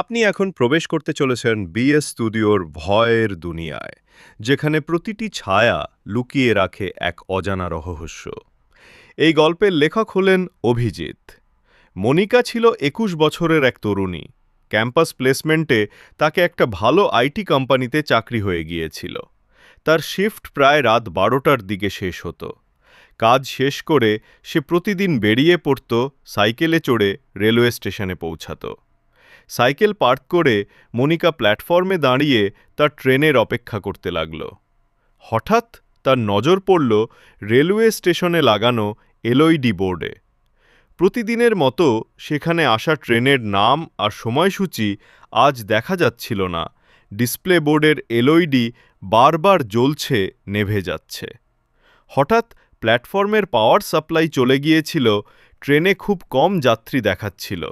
আপনি এখন প্রবেশ করতে চলেছেন বিএস স্টুডিওর ভয়ের দুনিয়ায়, যেখানে প্রতিটি ছায়া লুকিয়ে রাখে এক অজানা রহস্য। এই গল্পের লেখক হলেন অভিজিৎ। মনিকা ছিল একুশ বছরের এক তরুণী। ক্যাম্পাস প্লেসমেন্টে তাকে একটা ভালো আইটি কোম্পানিতে চাকরি হয়ে গিয়েছিল। তার শিফট প্রায় রাত বারোটার দিকে শেষ হতো। কাজ শেষ করে সে প্রতিদিন বেরিয়ে পড়ত, সাইকেলে চড়ে রেলওয়ে স্টেশনে পৌঁছাতো। সাইকেল পার্ক করে মনিকা প্ল্যাটফর্মে দাঁড়িয়ে তার ট্রেনের অপেক্ষা করতে লাগল। হঠাৎ তার নজর পড়ল রেলওয়ে স্টেশনে লাগানো এলইডি বোর্ডে। প্রতিদিনের মতো সেখানে আসা ট্রেনের নাম আর সময়সূচি আজ দেখা যাচ্ছিল না। ডিসপ্লে বোর্ডের এলইডি বারবার জ্বলছে, নেভে যাচ্ছে। হঠাৎ প্ল্যাটফর্মের পাওয়ার সাপ্লাই চলে গিয়েছিল, ট্রেনে খুব কম যাত্রী দেখাচ্ছিল।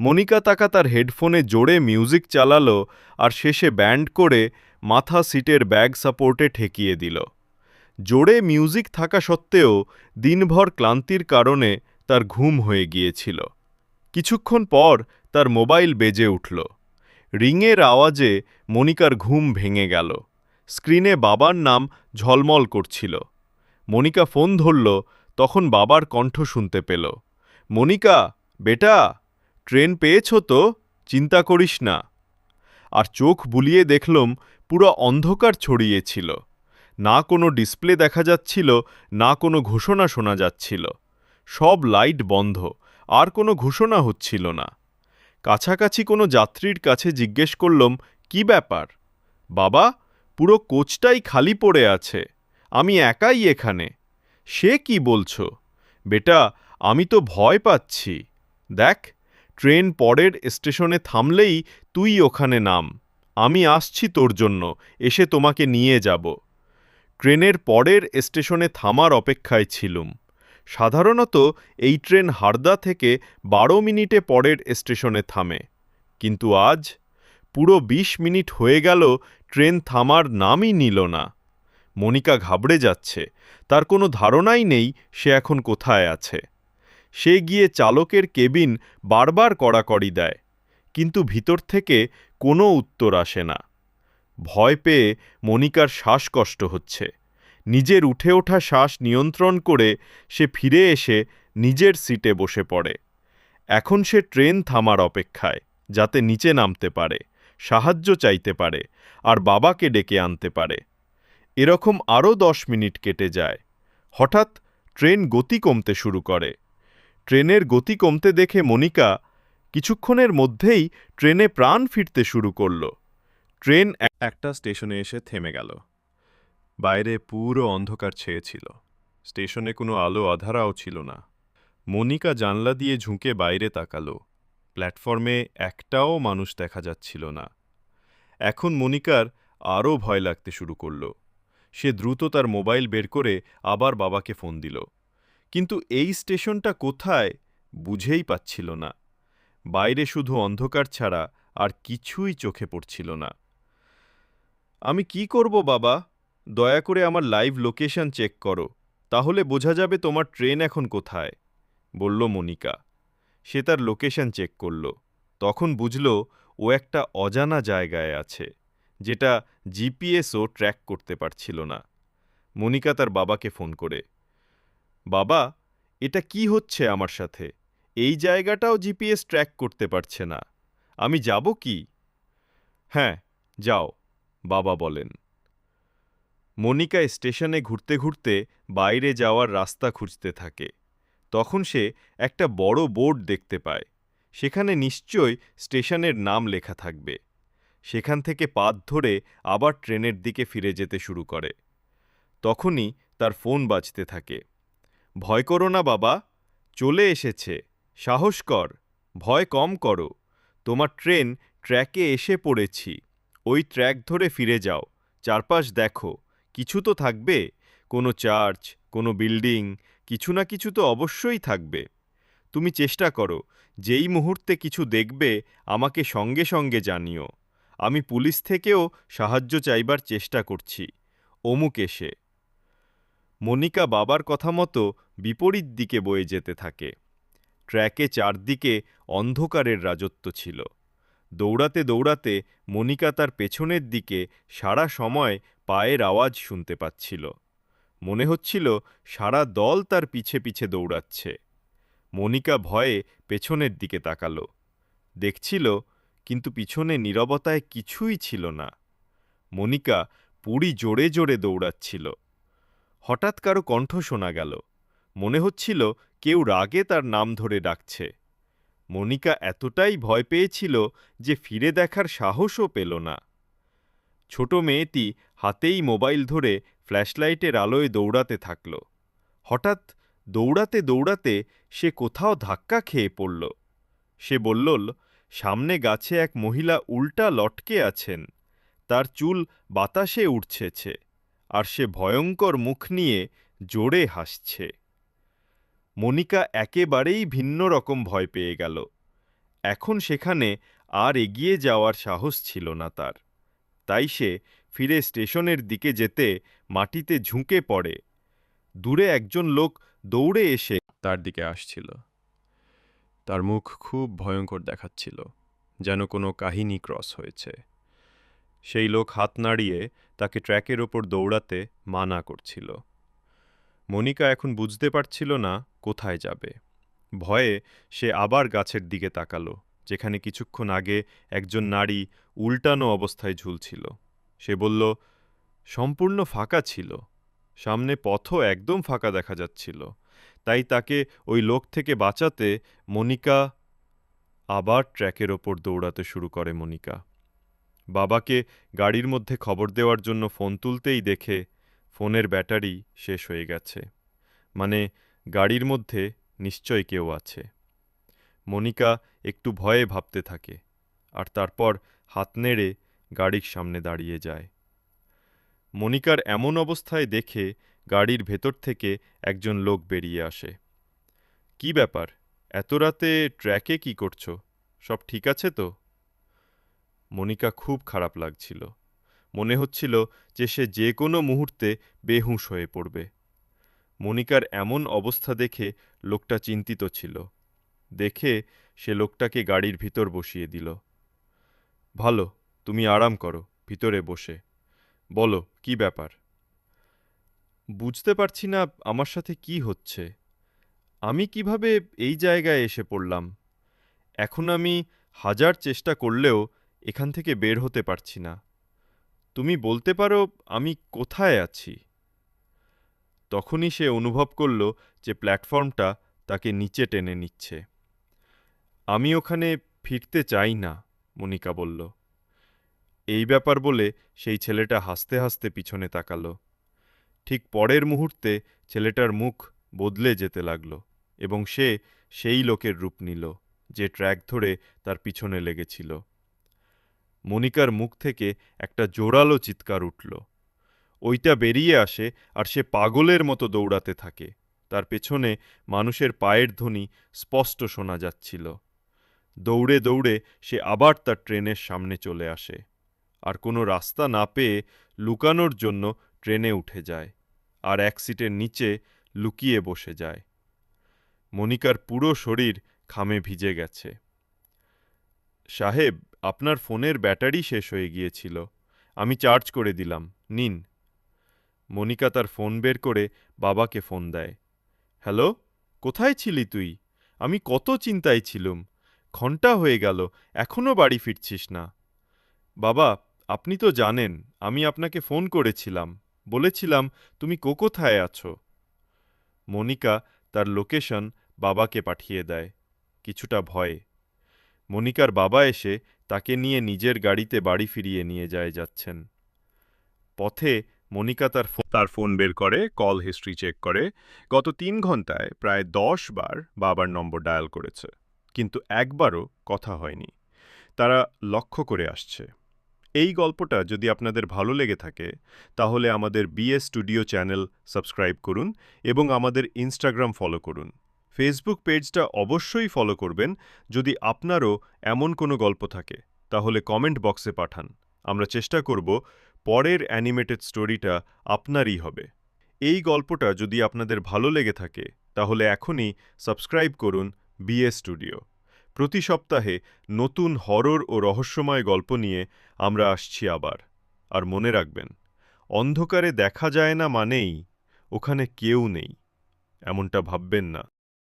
মনিকা তাকা তার হেডফোনে জোরে মিউজিক চালালো আর শেষে ব্যান্ড করে মাথা সিটের ব্যাগ সাপোর্টে ঠেকিয়ে দিল। জোরে মিউজিক থাকা সত্ত্বেও দিনভর ক্লান্তির কারণে তার ঘুম হয়ে গিয়েছিল। কিছুক্ষণ পর তার মোবাইল বেজে উঠল। রিংয়ের আওয়াজে মনিকার ঘুম ভেঙে গেল। স্ক্রিনে বাবার নাম ঝলমল করছিল। মনিকা ফোন ধরল, তখন বাবার কণ্ঠ শুনতে পেল। মনিকা, বেটা! ট্রেন পেয়েছ তো? চিন্তা করিস না। আর চোখ বুলিয়ে দেখলুম পুরো অন্ধকার ছড়িয়েছিল না কোনো ডিসপ্লে দেখা যাচ্ছিল, না কোনো ঘোষণা শোনা যাচ্ছিল। সব লাইট বন্ধ, আর কোনো ঘোষণা হচ্ছিল না। কাছাকাছি কোনো যাত্রীর কাছে জিজ্ঞেস করলম, কি ব্যাপার? বাবা, পুরো কোচটাই খালি পড়ে আছে। আমি একাই এখানে। সে কি বলছো? বেটা, আমি তো ভয় পাচ্ছি। দেখ ট্রেন পরের স্টেশনে থামলেই তুই ওখানে নাম। আমি আসছি তোর জন্য, এসে তোমাকে নিয়ে যাব। ট্রেনের পরের স্টেশনে থামার অপেক্ষায় ছিলুম। সাধারণত এই ট্রেন হারদা থেকে বারো মিনিটে পরের স্টেশনে থামে। কিন্তু আজ পুরো ২০ মিনিট হয়ে গেল ট্রেন থামার নামই নিল না। মনিকা ঘাবড়ে যাচ্ছে, তার কোনো ধারণাই নেই সে এখন কোথায় আছে। সে গিয়ে চালকের কেবিন বারবার কড়াকড়ি দেয়, কিন্তু ভিতর থেকে কোনো উত্তর আসে না। ভয় পেয়ে মনিকার শ্বাসকষ্ট হচ্ছে। নিজের উঠে ওঠা শ্বাস নিয়ন্ত্রণ করে সে ফিরে এসে নিজের সিটে বসে পড়ে। এখন সে ট্রেন থামার অপেক্ষায়, যাতে নিচে নামতে পারে, সাহায্য চাইতে পারে, আর বাবাকে ডেকে আনতে পারে। এরকম আরও দশ মিনিট কেটে যায়। হঠাৎ ট্রেন গতি কমতে শুরু করে। ট্রেনের গতি কমতে দেখে মনিকা কিছুক্ষণের মধ্যেই ট্রেনে প্রাণ ফিরতে শুরু করল। ট্রেন একটা স্টেশনে এসে থেমে গেল। বাইরে পুরো অন্ধকার ছেয়েছিল। স্টেশনে কোনো আলো আধারাও ছিল না। মনিকা জানলা দিয়ে ঝুঁকে বাইরে তাকালো। প্ল্যাটফর্মে একটাও মানুষ দেখা যাচ্ছিল না। এখন মনিকার আরও ভয় লাগতে শুরু করল। সে দ্রুত তার মোবাইল বের করে আবার বাবাকে ফোন দিল। কিন্তু এই স্টেশনটা কোথায় বুঝেই পাচ্ছিল না। বাইরে শুধু অন্ধকার ছাড়া আর কিছুই চোখে পড়ছিল না। আমি কি করব বাবা? দয়া করে আমার লাইভ লোকেশন চেক করো, তাহলে বোঝা যাবে তোমার ট্রেন এখন কোথায়, বলল মনিকা। সে তার লোকেশন চেক করল। তখন বুঝল ও একটা অজানা জায়গায় আছে, যেটা জিপিএসও ট্র্যাক করতে পারছিল না। মনিকা তার বাবাকে ফোন করে বাবা, এটা কি হচ্ছে আমার সাথে? এই জায়গাটাও জিপিএস ট্র্যাক করতে পারছে না। আমি যাব কি? হ্যাঁ যাও, বাবা বলেন। মনিকা স্টেশনে ঘুরতে ঘুরতে বাইরে যাওয়ার রাস্তা খুঁজতে থাকে। তখন সে একটা বড় বোর্ড দেখতে পায়। সেখানে নিশ্চয় স্টেশনের নাম লেখা থাকবে। সেখান থেকে পাত ধরে আবার ট্রেনের দিকে ফিরে যেতে শুরু করে। তখনই তার ফোন বাজতে থাকে। ভয় করো না বাবা, চলে এসেছে। সাহস কর, ভয় কম করো। তোমার ট্রেন ট্র্যাকে এসে পড়েছি। ওই ট্র্যাক ধরে ফিরে যাও। চারপাশ দেখো। কিছু তো থাকবে। কোনো চার্চ, কোনো বিল্ডিং, কিছু না কিছু তো অবশ্যই থাকবে। তুমি চেষ্টা করো। যেই মুহূর্তে কিছু দেখবে, আমাকে সঙ্গে সঙ্গে জানিও। আমি পুলিশ থেকেও সাহায্য চাইবার চেষ্টা করছি। অমুক এসে মনিকা বাবার কথা মতো বিপরীত দিকে বয়ে যেতে থাকে। ট্র্যাকে চারদিকে অন্ধকারের রাজত্ব ছিল। দৌড়াতে দৌড়াতে মনিকা তার পেছনের দিকে সারা সময় পায়ের আওয়াজ শুনতে পাচ্ছিল। মনে হচ্ছিল সারা দল তার পিছে পিছে দৌড়াচ্ছে। মনিকা ভয়ে পেছনের দিকে তাকালো। দেখছিল, কিন্তু পিছনে নীরবতায় কিছুই ছিল না। মনিকা পুরি জোরে জোরে দৌড়াচ্ছিল। হঠাৎ কারও কণ্ঠ শোনা গেল। মনে হচ্ছিল কেউ রাগে তার নাম ধরে ডাকছে। মনিকা এতটাই ভয় পেয়েছিল যে ফিরে দেখার সাহসও পেল না। ছোট মেয়েটি হাতেই মোবাইল ধরে ফ্ল্যাশলাইটের আলোয় দৌড়াতে থাকল। হঠাৎ দৌড়াতে দৌড়াতে সে কোথাও ধাক্কা খেয়ে পড়ল। সে বলল, সামনে গাছে এক মহিলা উল্টা লটকে আছেন। তার চুল বাতাসে উঠছেছে আর সে ভয়ঙ্কর মুখ নিয়ে জোরে হাসছে। মনিকা একেবারেই ভিন্ন রকম ভয় পেয়ে গেল। এখন সেখানে আর এগিয়ে যাওয়ার সাহস ছিল না তার। তাই সে ফিরে স্টেশনের দিকে যেতে মাটিতে ঝুঁকে পড়ে। দূরে একজন লোক দৌড়ে এসে তার দিকে আসছিল। তার মুখ খুব ভয়ঙ্কর দেখাচ্ছিল, যেন কোনো কাহিনী ক্রস হয়েছে। সেই লোক হাত নাড়িয়ে তাকে ট্র্যাকের ওপর দৌড়াতে মানা করছিল। মনিকা এখন বুঝতে পারছিল না কোথায় যাবে। ভয়ে সে আবার গাছের দিকে তাকালো, যেখানে কিছুক্ষণ আগে একজন নারী উল্টানো অবস্থায় ঝুলছিল। সে বলল, সম্পূর্ণ ফাঁকা ছিল। সামনে পথও একদম ফাঁকা দেখা যাচ্ছিল। তাই তাকে ওই লোক থেকে বাঁচাতে মনিকা আবার ট্র্যাকের ওপর দৌড়াতে শুরু করে মনিকা। বাবাকে গাড়ির মধ্যে খবর দেওয়ার জন্য ফোন তুলতেই দেখে ফোনের ব্যাটারি শেষ হয়ে গেছে। মানে গাড়ির মধ্যে নিশ্চয় কেউ আছে। মনিকা একটু ভয়ে ভাবতে থাকে, আর তারপর হাত নেড়ে গাড়ির সামনে দাঁড়িয়ে যায়। মনিকার এমন অবস্থায় দেখে গাড়ির ভেতর থেকে একজন লোক বেরিয়ে আসে। কি ব্যাপার? এত রাতে ট্র্যাকে কি করছ? সব ঠিক আছে তো? মনিকা খুব খারাপ লাগছিল। মনে হচ্ছিল যে সে যে কোনো মুহূর্তে বেহুঁশ হয়ে পড়বে। মনিকার এমন অবস্থা দেখে লোকটা চিন্তিত ছিল। দেখে সে লোকটাকে গাড়ির ভিতর বসিয়ে দিল। ভালো, তুমি আরাম করো, ভিতরে বসে। বলো, কি ব্যাপার? বুঝতে পারছি না, আমার সাথে কি হচ্ছে? আমি কীভাবে এই জায়গায় এসে পড়লাম? এখন আমি হাজার চেষ্টা করলেও এখান থেকে বের হতে পারছি না। তুমি বলতে পারো আমি কোথায় আছি। তখনই সে অনুভব করল যে প্ল্যাটফর্মটা তাকে নিচে টেনে নিচ্ছে। আমি ওখানে ফিরতে চাই না, মনিকা বলল। এই ব্যাপার বলে সেই ছেলেটা হাসতে হাসতে পিছনে তাকালো। ঠিক পরের মুহূর্তে ছেলেটার মুখ বদলে যেতে লাগল এবং সে সেই লোকের রূপ নিল, যে ট্র্যাক ধরে তার পিছনে লেগেছিল। মনিকার মুখ থেকে একটা জোরালো চিৎকার উঠল। ওইটা বেরিয়ে আসে আর সে পাগলের মতো দৌড়াতে থাকে। তার পেছনে মানুষের পায়ের ধ্বনি স্পষ্ট শোনা যাচ্ছিল। দৌড়ে দৌড়ে সে আবার তার ট্রেনের সামনে চলে আসে। আর কোনো রাস্তা না পেয়ে লুকানোর জন্য ট্রেনে উঠে যায় আর এক সিটের নিচে লুকিয়ে বসে যায়। মনিকার পুরো শরীর খামে ভিজে গেছে। সাহেব আপনার ফোনের ব্যাটারি শেষ হয়ে গিয়েছিল। আমি চার্জ করে দিলাম। নিন। মনিকা তার ফোন বের করে বাবাকে ফোন দেয়। হ্যালো, কোথায় ছিলি তুই? আমি কত চিন্তায় ছিলুম। ঘণ্টা হয়ে গেল এখনও বাড়ি ফিরছিস না। বাবা, আপনি তো জানেন, আমি আপনাকে ফোন করেছিলাম। বলেছিলাম, তুমি কো কোথায় আছো? মনিকা তার লোকেশন বাবাকে পাঠিয়ে দেয়। কিছুটা ভয়ে। মনিকার বাবা এসে তাকে নিয়ে নিজের গাড়িতে বাড়ি ফিরিয়ে নিয়ে যায় যাচ্ছেন। পথে মনিকা তার তার ফোন বের করে, কল হিস্ট্রি চেক করে। গত তিন ঘন্টায় প্রায় দশ বার বাবার নম্বর ডায়াল করেছে। কিন্তু একবারও কথা হয়নি। তারা লক্ষ্য করে আসছে। এই গল্পটা যদি আপনাদের ভালো লেগে থাকে, তাহলে আমাদের বিএস স্টুডিও চ্যানেল সাবস্ক্রাইব করুন এবং আমাদের ইনস্টাগ্রাম ফলো করুন। ফেসবুক পেজটা অবশ্যই ফলো করবেন যদি আপনারও এমন কোনো গল্প থাকে। তাহলে কমেন্ট বক্সে পাঠান। আমরা চেষ্টা করব পরের অ্যানিমেটেড স্টোরিটা আপনারই হবে। এই গল্পটা যদি আপনাদের ভালো লেগে থাকে, তাহলে এখনই সাবস্ক্রাইব করুন বিএস স্টুডিও প্রতি সপ্তাহে নতুন হরর ও রহস্যময় গল্প নিয়ে আমরা আসছি আবার। আর মনে রাখবেন, অন্ধকারে দেখা যায় না মানেই ওখানে কেউ নেই। এমনটা ভাববেন না।